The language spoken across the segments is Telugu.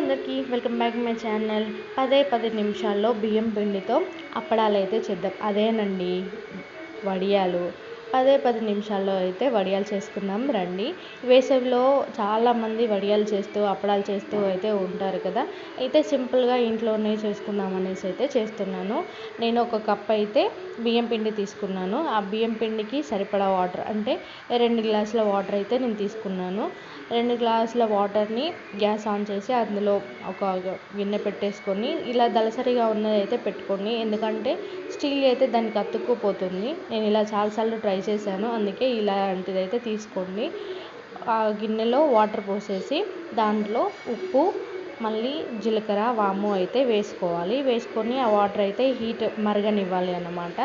అందరికీ వెల్కమ్ బ్యాక్ మై ఛానల్. పదే పది నిమిషాల్లో బియ్యం పిండితో అప్పడాలు అయితే చేద్దాం. అదేనండి వడియాలు. పదే పది నిమిషాల్లో అయితే వడియాలు చేసుకుందాం రండి. వేసవిలో చాలామంది వడియాలు చేస్తూ అప్పడాలు చేస్తూ అయితే ఉంటారు కదా. అయితే సింపుల్గా ఇంట్లోనే చేసుకుందాం అనేసి అయితే చేస్తున్నాను. నేను ఒక కప్ అయితే బియ్యం పిండి తీసుకున్నాను. ఆ బియ్యం పిండికి సరిపడా వాటర్ అంటే రెండు గ్లాసుల వాటర్ అయితే నేను తీసుకున్నాను. రెండు గ్లాసుల వాటర్ని గ్యాస్ ఆన్ చేసి అందులో ఒక గిన్నె పెట్టేసుకొని ఇలా దళసరిగా ఉన్నదైతే పెట్టుకోండి. ఎందుకంటే స్టీల్ అయితే దానికి అతుక్కుపోతుంది. నేను ఇలా చాలాసార్లు ట్రై చేశాను. అందుకే ఇలాంటిదైతే తీసుకోండి. ఆ గిన్నెలో వాటర్ పోసేసి దాంట్లో ఉప్పు మళ్ళీ జీలకర్ర వాము అయితే వేసుకోవాలి. వేసుకొని ఆ వాటర్ అయితే హీట్ మరగనివ్వాలి అన్నమాట.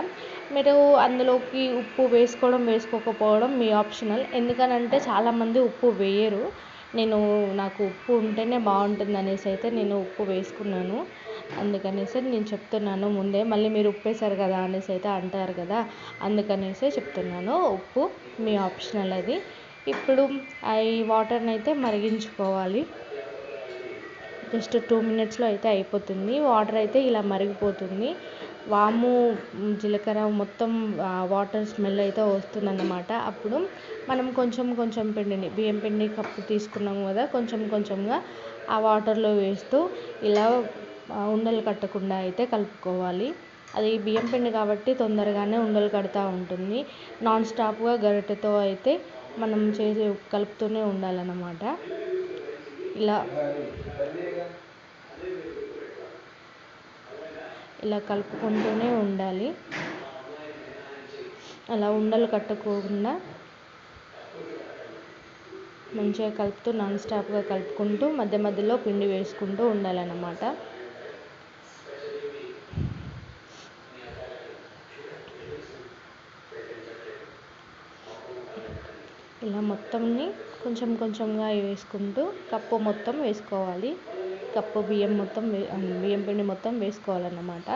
మీరు అందులోకి ఉప్పు వేసుకోవడం వేసుకోకపోవడం మీ ఆప్షనల్. ఎందుకనంటే చాలామంది ఉప్పు వేయరు. నేను నాకు ఉప్పు ఉంటేనే బాగుంటుంది అనేసి అయితే నేను ఉప్పు వేసుకున్నాను. అందుకనేసి నేను చెప్తున్నాను ముందే. మళ్ళీ మీరు ఉప్పు వేసారు కదా అనేసి అయితే అంటారు కదా. అందుకనేసి చెప్తున్నాను ఉప్పు మీ ఆప్షనల్ అది. ఇప్పుడు ఈ వాటర్ని అయితే మరిగించుకోవాలి. జస్ట్ టూ మినిట్స్లో అయితే అయిపోతుంది. వాటర్ అయితే ఇలా మరిగిపోతుంది. వాము జీలకర్ర మొత్తం వాటర్ స్మెల్ అయితే వస్తుందన్నమాట. అప్పుడు మనం కొంచెం కొంచెం పిండిని బియ్యం పిండి కప్పు తీసుకున్నాం కదా కొంచెం కొంచెంగా ఆ వాటర్లో వేస్తూ ఇలా ఉండలు కట్టకుండా అయితే కలుపుకోవాలి. అది బియ్యం పిండి కాబట్టి తొందరగానే ఉండలు కడుతూ ఉంటుంది. నాన్ స్టాప్గా గరిటెతో అయితే మనం చేసి కలుపుతూనే ఉండాలన్నమాట. ఇలా ఇలా కలుపుకుంటూనే ఉండాలి. అలా ఉండలు కట్టకుండా మంచిగా కలుపుతూ నాన్ స్టాప్గా కలుపుకుంటూ మధ్య మధ్యలో పిండి వేసుకుంటూ ఉండాలన్నమాట. ఇలా మొత్తంని కొంచెం కొంచెంగా వేసుకుంటూ కప్పు మొత్తం వేసుకోవాలి. కప్పు బియ్యం మొత్తం బియ్యం పిండి మొత్తం వేసుకోవాలన్నమాట.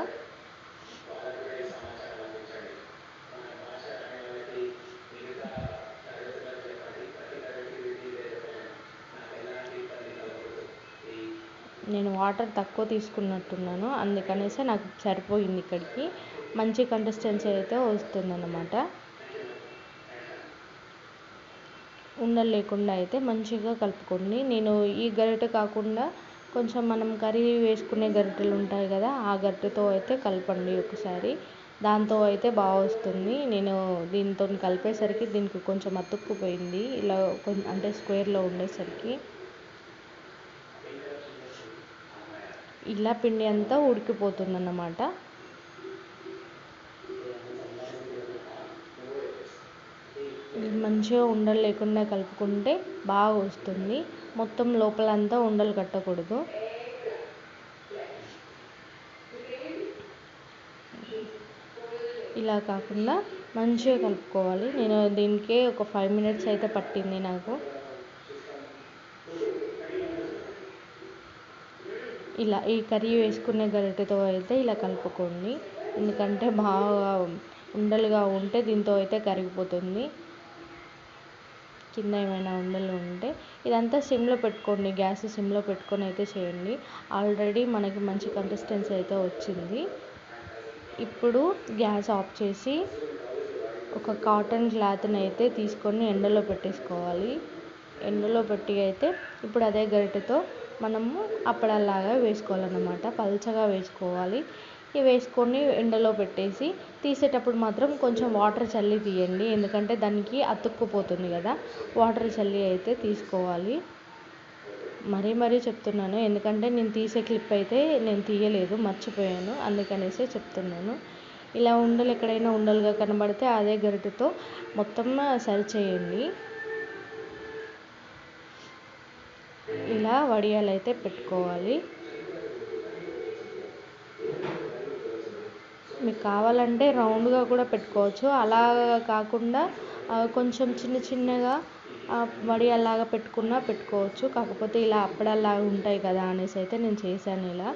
నేను వాటర్ తక్కువ తీసుకున్నట్టున్నాను. అందుకనేసి నాకు సరిపోయింది ఇక్కడికి. మంచి కన్సిస్టెన్సీ అయితే వస్తుందన్నమాట. ఉండలు లేకుండా అయితే మంచిగా కలుపుకోండి. నేను ఈ గరిటె కాకుండా కొంచెం మనం కర్రీ వేసుకునే గరిటెలు ఉంటాయి కదా ఆ గరిటెతో అయితే కలపండి ఒకసారి. దాంతో అయితే బాగా వస్తుంది. నేను దీంతో కలిపేసరికి దీనికి కొంచెం అతుక్కుపోయింది ఇలా అంటే స్క్వేర్లో ఉండేసరికి. ఇలా పిండి అంతా ఉడికిపోతుంది అన్నమాట మంచిగా ఉండలు లేకుండా కలుపుకుంటే బాగా వస్తుంది. మొత్తం లోపలంతా ఉండలు కట్టకూడదు. ఇలా కాకుండా మంచిగా కలుపుకోవాలి. నేను దీనికే ఒక ఫైవ్ మినిట్స్ అయితే పట్టింది నాకు. ఇలా ఈ కర్రీ వేసుకునే గరిటెతో అయితే ఇలా కలుపుకోండి. ఎందుకంటే బాగా ఉండలుగా ఉంటే దీంతో అయితే కరిగిపోతుంది. కింద ఏమైనా ఉండలు ఉంటే ఇదంతా సిమ్లో పెట్టుకోండి గ్యాస్ సిమ్లో పెట్టుకొని అయితే చేయండి. ఆల్రెడీ మనకి మంచి కన్సిస్టెన్సీ అయితే వచ్చింది. ఇప్పుడు గ్యాస్ ఆఫ్ చేసి ఒక కాటన్ క్లాత్ని అయితే తీసుకొని ఎండలో పెట్టేసుకోవాలి. ఎండలో పెట్టి అయితే ఇప్పుడు అదే గరిటెతో మనము అప్పడాలాగా వేసుకోవాలన్నమాట. పల్చగా వేసుకోవాలి. వేసుకొని ఎండలో పెట్టేసి తీసేటప్పుడు మాత్రం కొంచెం వాటర్ చల్లి తీయండి. ఎందుకంటే దానికి అతుక్కుపోతుంది కదా. వాటర్ చల్లి అయితే తీసుకోవాలి. మరీ మరీ చెప్తున్నాను. ఎందుకంటే నేను తీసే క్లిప్ అయితే నేను తీయలేదు మర్చిపోయాను. అందుకనేసి చెప్తున్నాను. ఇలా ఉండలు ఎక్కడైనా ఉండలుగా కనబడితే అదే గరిటెతో మొత్తం సరిచేయండి. ఇలా వడియాలు అయితే పెట్టుకోవాలి. మీకు కావాలంటే రౌండ్గా కూడా పెట్టుకోవచ్చు. అలా కాకుండా కొంచెం చిన్న చిన్నగా వడియాల్లాగా పెట్టుకున్నా పెట్టుకోవచ్చు. కాకపోతే ఇలా అప్పడాల్లాగా ఉంటాయి కదా అనేసి అయితే నేను చేశాను ఇలా.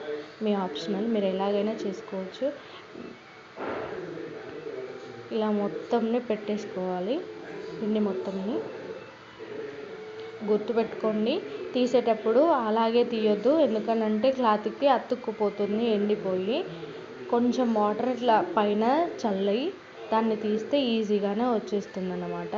మీ ఆప్షనల్ మీరు ఎలాగైనా చేసుకోవచ్చు. ఇలా మొత్తంని పెట్టేసుకోవాలి. పిండి మొత్తంని. గుర్తుపెట్టుకోండి తీసేటప్పుడు అలాగే తీయొద్దు. ఎందుకనంటే క్లాత్కి అతుక్కుపోతుంది ఎండిపోయి. కొంచెం వాటర్ ఇట్లా పైన చల్లి దాన్ని తీస్తే ఈజీగానే వచ్చేస్తుంది అన్నమాట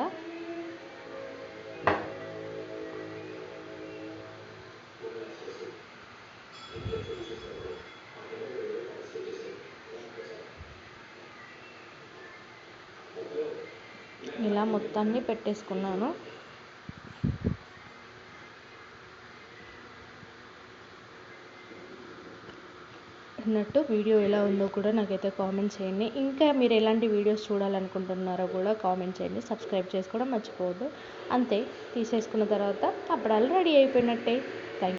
ఇలా మొత్తాన్ని పెట్టేసుకున్నాను. అనుకున్నట్టు వీడియో ఎలా ఉందో కూడా నాకైతే కామెంట్ చేయండి. ఇంకా మీరు ఎలాంటి వీడియోస్ చూడాలనుకుంటున్నారో కూడా కామెంట్ చేయండి. సబ్స్క్రైబ్ చేసుకోవడం మర్చిపోవద్దు. అంతే తీసేసుకున్న తర్వాత అప్పడాలు రెడీ అయిపోయినట్టే.